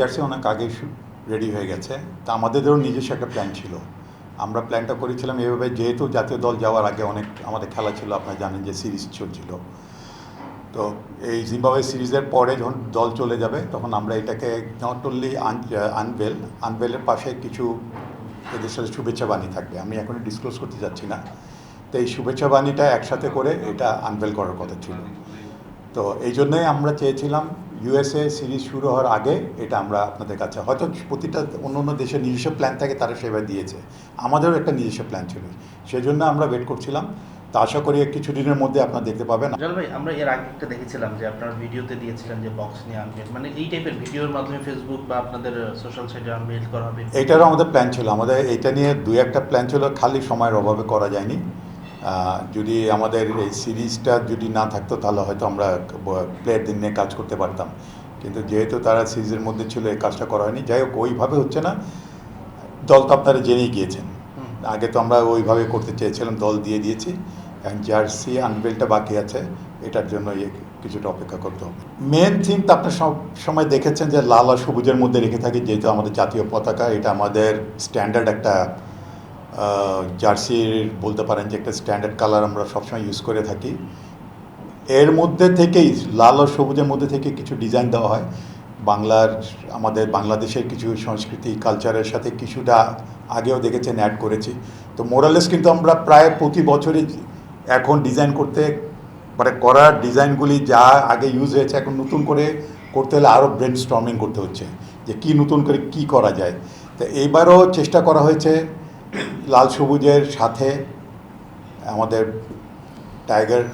Jersey অনেক আগেই ready হয়ে গেছে। তা আমাদেরও নিজস্ব একটা প্ল্যান ছিল। আমরা প্ল্যানটা করেছিলাম এভাবে, যেহেতু জাতীয় দল যাওয়ার আগে অনেক আমাদের খেলা ছিল, আপনারা জানেন যে সিরিজ চলছিল। তো এই জিম্বাবুয়ে সিরিজের পরে যখন দল চলে যাবে, তখন আমরা এটাকে নট অনলি আনবেল আনবেলের পাশে কিছু এদের সাথে শুভেচ্ছা বাণী থাকবে। আমি এখনই ডিসক্লোজ করতে যাচ্ছি না। তো এই শুভেচ্ছা বাণীটা একসাথে করে এটা আনবেল করার কথা ছিল। তো এই জন্যই আমরা চেয়েছিলাম ইউএসএ সিরিজ শুরু হওয়ার আগে এটা আমরা আপনাদের কাছে হয়তো প্রতিটা অন্য অন্য দেশের নিজস্ব প্ল্যান থাকে তারা সেভাবে দিয়েছে। আমাদেরও একটা নিজস্ব প্ল্যান ছিল। সেই জন্য আমরা ওয়েট করছিলাম। তা আশা করি কিছুদিনের মধ্যে আপনারা দেখতে পাবেন। জল ভাই আমরা এর আগে একটা দেখেছিলাম যে আপনার ভিডিওতে দিয়েছিলেন যে বক্স নিয়ে আনবেন মানে এই টাইপের ভিডিওর মাধ্যমে ফেসবুক বা আপনাদের সোশ্যাল সাইটে আনবেল করা হবে। এইটারও আমাদের প্ল্যান ছিল। আমাদের এটা নিয়ে দুই একটা প্ল্যান ছিল। খালি সময়ের অভাবে করা যায়নি। যদি আমাদের এই সিরিজটা যদি না থাকতো তাহলে হয়তো আমরা প্লেয়ারদের নিয়ে কাজ করতে পারতাম। কিন্তু যেহেতু তারা সিরিজের মধ্যে ছিল এই কাজটা করা হয়নি। যাই হোক ওইভাবে হচ্ছে না। দল তো আপনারা জেনেই গিয়েছেন। আগে তো আমরা ওইভাবে করতে চেয়েছিলাম দল দিয়ে দিয়েছি। এখন জার্সি আনবেলটা বাকি আছে। এটার জন্য কিছুটা অপেক্ষা করতে হবে। মেন থিম তো আপনার সব সময় দেখেছেন যে লাল আর সবুজের মধ্যে রেখে থাকি যেহেতু আমাদের জাতীয় পতাকা। এটা আমাদের স্ট্যান্ডার্ড একটা জার্সির বলতে পারেন যে একটা স্ট্যান্ডার্ড কালার আমরা সবসময় ইউজ করে থাকি। এর মধ্যে থেকেই, লাল আর সবুজের মধ্যে থেকে কিছু ডিজাইন দেওয়া হয়। বাংলার, আমাদের বাংলাদেশের কিছু সংস্কৃতি কালচারের সাথে কিছুটা আগেও দেখেছেন অ্যাড করেছি। তো মোরালেস কিন্তু আমরা প্রায় প্রতি বছরই এখন ডিজাইন করতে মানে করার ডিজাইনগুলি যা আগে ইউজ হয়েছে, এখন নতুন করে করতে হলে আরও ব্রেন স্টর্মিং করতে হচ্ছে, যে কি নতুন করে কি করা যায়। তো এইবারও চেষ্টা করা হয়েছে লাল সবুজের সাথে আমাদের টাইগার,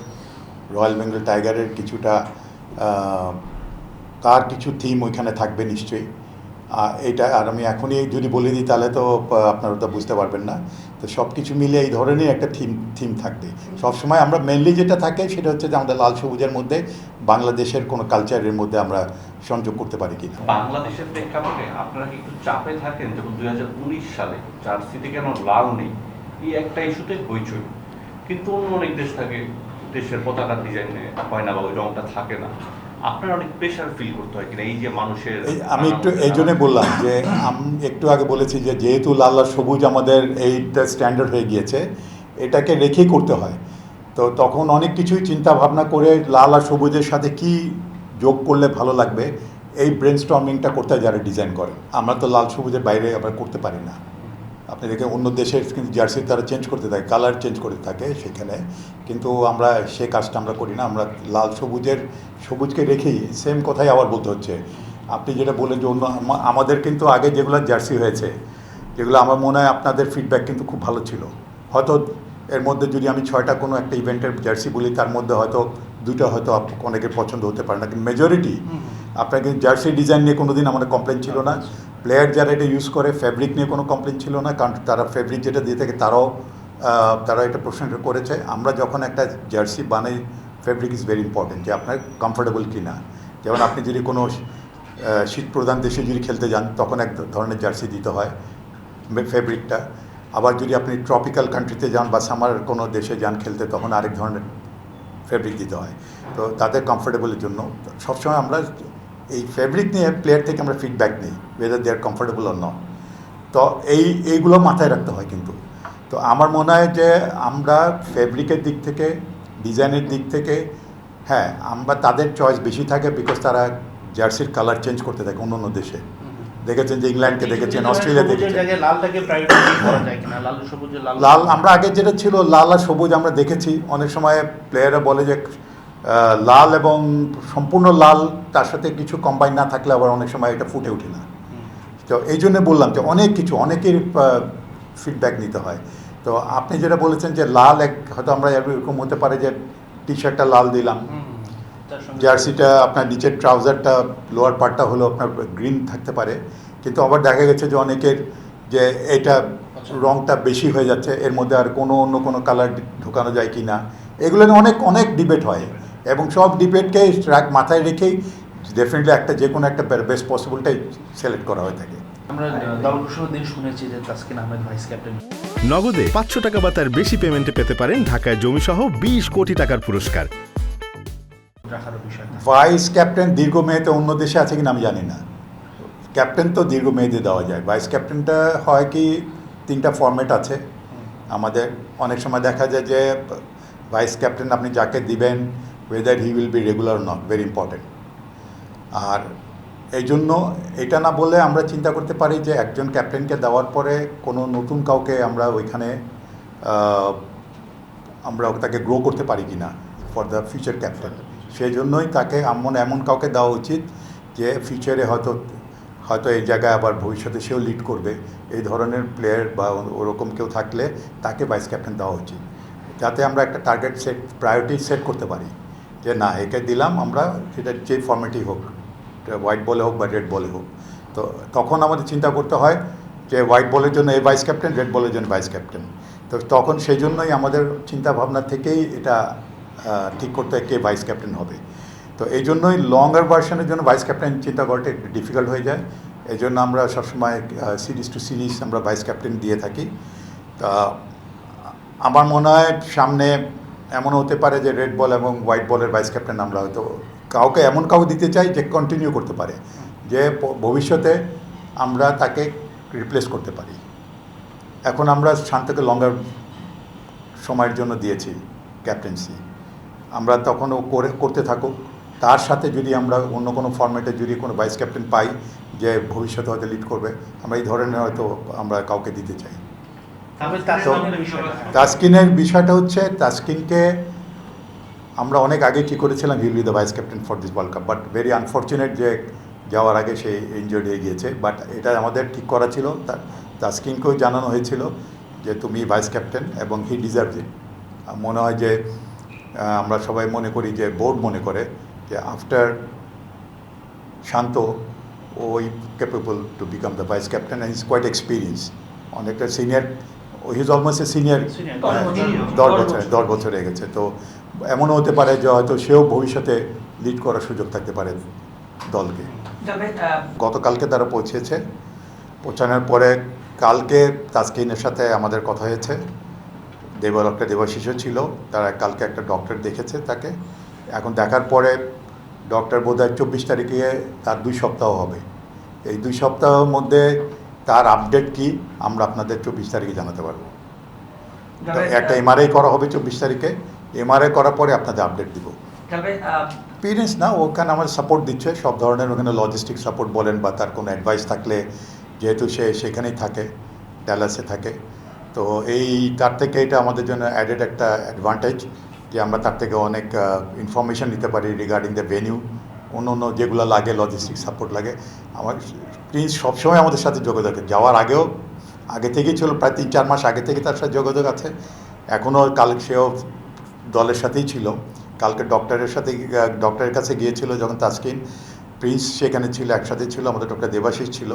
রয়্যাল বেঙ্গল টাইগারের কিছুটা তার কিছু থিম ওইখানে থাকবে নিশ্চয়ই? এইটা আর আমি এখনই যদি বলে দিই, তাহলে তো আপনারা তো বুঝতে পারবেন না। তো সব কিছু মিলে এই ধরনের একটা থিম থিম থাকবে। সবসময় আমরা মেনলি যেটা থাকে, সেটা হচ্ছে যে আমাদের লাল সবুজের মধ্যে বাংলাদেশের কোনো কালচারের মধ্যে আমরা সংযোগ করতে পারি কিনা। বাংলাদেশের প্রেক্ষাপটে আপনারা কি একটু চাপে থাকেন? যেমন দুই হাজার উনিশ সালে জার্সিতে কেন লাল নেই? এই একটা ইস্যুতে হইচই। কিন্তু অন্য অনেক দেশ থাকে, দেশের পতাকার ডিজাইনে হয় না বা ওই রংটা থাকে না। আপনার অনেক প্রেশার ফিল করতে হয় কিনা? এই যে মানুষের আমি একটু এই জন্যে বললাম যে আমি একটু আগে বলেছি যে যেহেতু লাল আর সবুজ আমাদের এইটা স্ট্যান্ডার্ড হয়ে গিয়েছে এটাকে রেখেই করতে হয়। তো তখন অনেক কিছুই চিন্তা ভাবনা করে লাল আর সবুজের সাথে কি যোগ করলে ভালো লাগবে এই ব্রেন স্টর্মিংটা করতে যারা ডিজাইন করে। আমরা তো লাল সবুজের বাইরে আমরা করতে পারি না। আপনি দেখে অন্য দেশের কিন্তু জার্সি তারা চেঞ্জ করতে থাকে কালার চেঞ্জ করতে থাকে সেখানে। কিন্তু আমরা সে কাজটা আমরা করি না আমরা লাল সবুজের সবুজকে রেখেই সেম কথাই আবার বলতে হচ্ছে। আপনি যেটা বললেন যে অন্য আমাদের কিন্তু আগে যেগুলো জার্সি হয়েছে যেগুলো আমার মনে হয় আপনাদের ফিডব্যাক কিন্তু খুব ভালো ছিল। হয়তো এর মধ্যে যদি আমি ছয়টা কোনো একটা ইভেন্টের জার্সি বলি তার মধ্যে হয়তো দুটো হয়তো অনেকের পছন্দ হতে পারে না কিন্তু মেজরিটি আপনার কিন্তু জার্সি ডিজাইন নিয়ে কোনো দিন আমাদের কমপ্লেন ছিল না। প্লেয়ার যারা এটা ইউজ করে ফ্যাব্রিক নিয়ে কোনো কমপ্লেন ছিল না, কারণ তারা ফ্যাব্রিক যেটা দিয়ে থাকে তারাও তারা এটা প্রশংসা করেছে। আমরা যখন একটা জার্সি বানাই ফ্যাব্রিক ইজ ভেরি ইম্পর্টেন্ট যে আপনার কমফোর্টেবল কি না যেমন আপনি যদি কোনো শীত প্রধান দেশে যদি খেলতে যান, তখন এক ধরনের জার্সি দিতে হয় ফেব্রিকটা আবার যদি আপনি ট্রপিক্যাল কান্ট্রিতে যান বা সামার কোনো দেশে যান খেলতে, তখন আরেক ধরনের ফেব্রিক দিতে হয়। তো তাদের কমফোর্টেবলের জন্য সবসময় আমরা এই ফেব্রিক নিয়ে প্লেয়ার থেকে আমরা ফিডব্যাক নিই whether they are comfortable or not তো এই এইগুলো মাথায় রাখতে হয় কিন্তু। তো আমার মনে হয় যে আমরা ফেব্রিকের দিক থেকে ডিজাইনের দিক থেকে হ্যাঁ আমরা তাদের চয়েস বেশি থাকে বিকজ তারা জার্সির কালার চেঞ্জ করতে থাকে অন্য অন্য দেশে দেখেছেন যে ইংল্যান্ডকে দেখেছেন অস্ট্রেলিয়া দেখেছেন। লাল আমরা আগে যেটা ছিল লাল আর সবুজ আমরা দেখেছি। অনেক সময় প্লেয়াররা বলে যে লাল এবং সম্পূর্ণ লাল তার সাথে কিছু কম্বাইন না থাকলে আবার অনেক সময় এটা ফুটে ওঠে না। তো এই জন্য বললাম যে অনেক কিছু অনেকের ফিডব্যাক নিতে হয়। তো আপনি যেটা বলেছেন যে লাল এক হয়তো আমরা এরকম হতে পারে যে টি শার্টটা লাল দিলাম। জার্সিটা আপনার নিচের ট্রাউজারটা লোয়ার পার্টটা হলো আপনার গ্রিন থাকতে পারে। কিন্তু আবার দেখা গেছে যে অনেকের যে এটা রংটা বেশি হয়ে যাচ্ছে এর মধ্যে আর কোনো অন্য কোনো কালার ঢোকানো যায় কি না এগুলো নিয়ে অনেক অনেক ডিবেট হয়। এবং সব ডিবেটকে রাগ মাথায় রেখেই ডেফিনেটলি একটা যে কোনো একটা বেস্ট পসিবলটাই সিলেক্ট করা হয়ে থাকে। আমরা দিন শুনেছি যে তাসকিন আহমেদ ভাইস ক্যাপ্টেন নগদে পাঁচশো টাকা বা তার বেশি পেমেন্টে পেতে পারেন ঢাকায় জমিসহ বিশ কোটি টাকার পুরস্কার। ভাইস ক্যাপ্টেন দীর্ঘমেয়াদে অন্য দেশে আছে কিনা আমি জানি না। ক্যাপ্টেন তো দীর্ঘমেয়াদী দেওয়া যায়। ভাইস ক্যাপ্টেনটা হয় কি তিনটা ফর্মেট আছে। আমাদের অনেক সময় দেখা যায় যে ভাইস ক্যাপ্টেন আপনি যাকে দিবেন whether he will be regular not very important আর এই জন্য এটা না বলে আমরা চিন্তা করতে পারি যে একজন ক্যাপ্টেনকে দেওয়ার পরে কোনো নতুন কাউকে আমরা ওইখানে আমরা তাকে গ্রো করতে পারি কি না ফর দ্য ফিউচার ক্যাপ্টেন সেই জন্যই তাকে এমন এমন কাউকে দেওয়া উচিত যে ফিউচারে হয়তো হয়তো এই জায়গায় আবার ভবিষ্যতে সেও লিড করবে। এই ধরনের প্লেয়ার বা ওরকম কেউ থাকলে তাকে ভাইস ক্যাপ্টেন দেওয়া উচিত। যাতে আমরা একটা টার্গেট সেট প্রায়োরিটি সেট করতে পারি। যে না, একে দিলাম, আমরা সেটা যে ফর্মেটই হোক হোয়াইট বলে হোক বা রেড বলে হোক। তো তখন আমাদের চিন্তা করতে হয় যে হোয়াইট বলের জন্য এই ভাইস ক্যাপ্টেন রেড বলের জন্য ভাইস ক্যাপ্টেন তো তখন সেই জন্যই আমাদের চিন্তা ভাবনা থেকেই এটা ঠিক করতে হয় কে ভাইস ক্যাপ্টেন হবে। তো এই জন্যই লঙ্গার ভার্সনের জন্য ভাইস ক্যাপ্টেন চিন্তা করাটা একটু ডিফিকাল্ট হয়ে যায়। এই জন্য আমরা সবসময় সিরিজ টু সিরিজ আমরা ভাইস ক্যাপ্টেন দিয়ে থাকি। তা, আমার মনে হয় সামনে এমন হতে পারে যে রেড বল এবং হোয়াইট বলের ভাইস ক্যাপ্টেন আমরা হয়তো কাউকে এমন কাউকে দিতে চাই যে কন্টিনিউ করতে পারে, যে ভবিষ্যতে আমরা তাকে রিপ্লেস করতে পারি। এখন আমরা শান্তকে লঙ্গার সময়ের জন্য দিয়েছি ক্যাপ্টেন্সি আমরা তখন ও করে, করতে থাকুক। তার সাথে যদি আমরা অন্য কোনো ফর্মেটে যদি কোনো ভাইস ক্যাপ্টেন পাই যে ভবিষ্যতে হয়তো লিড করবে, আমরা এই ধরনের হয়তো আমরা কাউকে দিতে চাই। তাসকিনের বিষয়টা হচ্ছে তাস্কিনকে আমরা অনেক আগে ঠিক করেছিলাম he'll be the vice captain for this world cup but very unfortunate যে যাওয়ার আগে সে ইনজয়েড হয়ে গিয়েছে বাট এটা আমাদের ঠিক করা ছিল। তাস্কিনকেও জানানো হয়েছিল যে তুমি ভাইস ক্যাপ্টেন এবং হি ডিজার্ভ ইট মনে হয় যে আমরা সবাই মনে করি যে বোর্ড মনে করে যে আফটার শান্ত ওই capable to become the vice captain and is quite experience অনেকটা senior his almost a senior দশ বছর। দশ বছর। হয়ে গেছে। তো এমনও হতে পারে যে হয়তো সেও ভবিষ্যতে লিড করার সুযোগ থাকতে পারে দলকে। গতকালকে তারা পৌঁছেছে। পৌঁছানোর পরে কালকে তাসকিনের সাথে আমাদের কথা হয়েছে। দেবর একটা দেবাশিসও ছিল। তারা কালকে একটা ডক্টর দেখেছে তাকে। এখন দেখার পরে ডক্টর বোধ হয় চব্বিশ তারিখে তার দুই সপ্তাহ হবে। এই দুই সপ্তাহের মধ্যে তার আপডেট কি আমরা আপনাদের চব্বিশ তারিখে জানাতে পারব। একটা এমআরআই করা হবে চব্বিশ তারিখে এমআরআই করার পরে আপনাদের আপডেট দিব। তবে এক্সপিরিয়েন্স না ওখানে আমার সাপোর্ট দিচ্ছে? সব ধরনের ওখানে লজিস্টিক সাপোর্ট বলেন বা তার কোনো অ্যাডভাইস থাকলে যেহেতু সে সেখানেই থাকে ড্যালাসে থাকে। তো এই তার থেকে এটা আমাদের জন্য অ্যাডেড একটা অ্যাডভান্টেজ যে আমরা তার থেকে অনেক ইনফরমেশন নিতে পারি রিগার্ডিং দ্য ভেনিউ অন্য অন্য যেগুলো লাগে লজিস্টিক সাপোর্ট লাগে, আমার প্রিন্স সবসময় আমাদের সাথে যোগাযোগ যাওয়ার আগেও, আগে থেকেই ছিল, প্রায় তিন চার মাস আগে থেকে তার সাথে যোগাযোগ আছে। এখনও কাল সেও দলের সাথেই ছিল। কালকে ডক্টরের সাথে ডক্টরের কাছে গিয়েছিল যখন তাসকিন। প্রিন্স সেখানে ছিল, একসাথে ছিল, আমাদের ডক্টর দেবাশিস ছিল।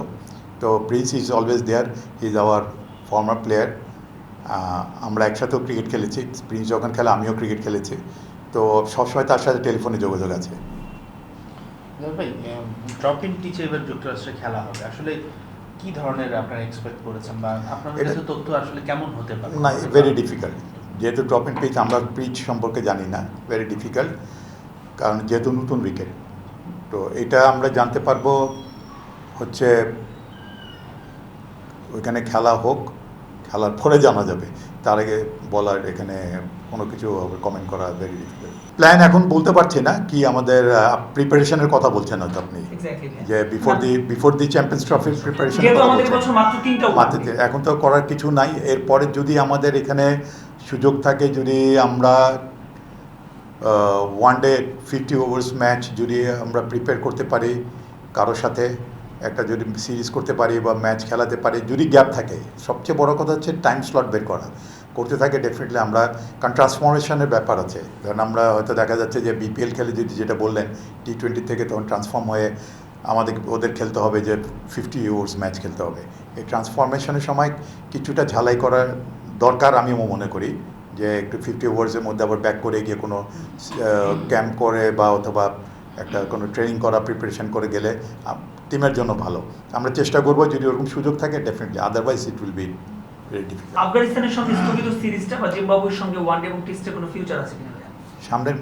তো Prince is always there is our former player আমরা একসাথেও ক্রিকেট খেলেছি। প্রিন্স যখন খেলে, আমিও ক্রিকেট খেলেছি। তো সবসময় তার সাথে টেলিফোনে যোগাযোগ আছে। ভাই ড্রপ ইন টিচে এবার যুক্তরাষ্ট্রে খেলা হবে। আসলে কি ধরনের আপনারা এক্সপেক্ট করেছেন বা আপনাদের কাছে তথ্য আসলে কেমন হতে পারে? না ভেরি ডিফিকাল্ট যেহেতু ড্রপ ইন পিচ আমরা পিচ সম্পর্কে জানি না। ভেরি ডিফিকাল্ট কারণ যেহেতু নতুন উইকেট তো এটা আমরা জানতে পারব হচ্ছে ওইখানে খেলা হোক খেলার পরে জানা যাবে। তার আগে বলার এখানে কোনো কিছু কমেন্ট করা ভেরি ডিফিকাল্ট প্ল্যান এখন বলতে পারছি না কি আমাদের প্রিপারেশনের কথা বলছেন হয়তো আপনি। যে before the before the champions ট্রফির প্রিপারেশন মাত্র এখন তো করার কিছু নাই। এরপরে যদি আমাদের এখানে সুযোগ থাকে যদি আমরা one day fifty overs match যদি আমরা প্রিপেয়ার করতে পারি কারোর সাথে একটা যদি সিরিজ করতে পারি বা ম্যাচ খেলাতে পারি, যদি গ্যাপ থাকে, সবচেয়ে বড় কথা হচ্ছে টাইম স্লট বের করা। করতে থাকে ডেফিনেটলি আমরা, কারণ ট্রান্সফরমেশনের ব্যাপার আছে। কারণ আমরা হয়তো দেখা যাচ্ছে যে বিপিএল খেলে যদি যেটা বললেন টি টোয়েন্টি থেকে তখন ট্রান্সফর্ম হয়ে আমাদের, ওদের খেলতে হবে যে ফিফটি ওভার্স ম্যাচ খেলতে হবে। এই ট্রান্সফরমেশনের সময় কিছুটা ঝালাই করার দরকার আমি মনে করি। যে একটু ফিফটি ওভার্সের মধ্যে আবার ব্যাক করে গিয়ে কোনো ক্যাম্প করে বা অথবা একটা কোনো ট্রেনিং করা প্রিপারেশন করে গেলে টিমের জন্য ভালো। আমরা চেষ্টা করব যদি ওরকম সুযোগ থাকে definitely otherwise it will be আফগানিস্তানের সঙ্গে স্থগিত সিরিজটা বা জিম্বাবুয়ের সঙ্গে ওয়ানডে এবং টেস্টে কোনো ফিউচার আছে কিনা? সামনের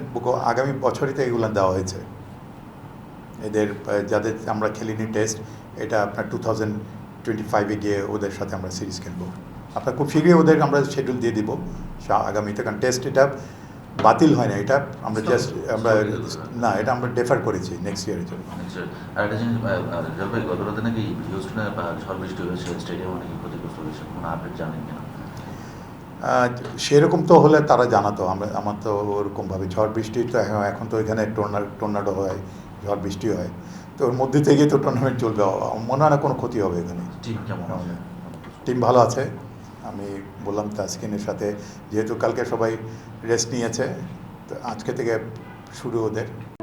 আগামী বছরই তো এগুলো দেওয়া হয়েছে। এদের যাদের আমরা খেলিনি টেস্ট এটা আপনার টু থাউজেন্ড টোয়েন্টি ফাইভে গিয়ে ওদের সাথে আমরা সিরিজ খেলব। আপনার খুব শীঘ্রই ওদের আমরা শিডিউল দিয়ে দিব। আগামীতে কারণ টেস্ট এটা বাতিল হয় না এটা আমরা জাস্ট আমরা না এটা আমরা ডেফার করেছি নেক্সট ইয়ারের জন্য। আচ্ছা, একটা জিনিস গত রাতে নাকি হিউস্টনে ঝড় বৃষ্টি হয়েছে স্টেডিয়াম নাকি ক্ষতিগ্রস্ত হয়েছে কোনো আপডেট জানেন কিনা? সেরকম তো হলে তারা জানাতো আমরা আমার তো ওরকমভাবে ঝড় বৃষ্টি তো এখন তো এখানে টোর্না টর্নাডো হয় ঝড় বৃষ্টি হয় তো ওর মধ্যে থেকে তো টুর্নামেন্ট চলবে মনে হয় না কোনো ক্ষতি হবে এখানে। টিম কেমন টিম ভালো আছে। আমি বললাম তাসকিনের সাথে যেহেতু কালকে সবাই রেস্ট নিয়েছে তো আজকে থেকে শুরু ওদের।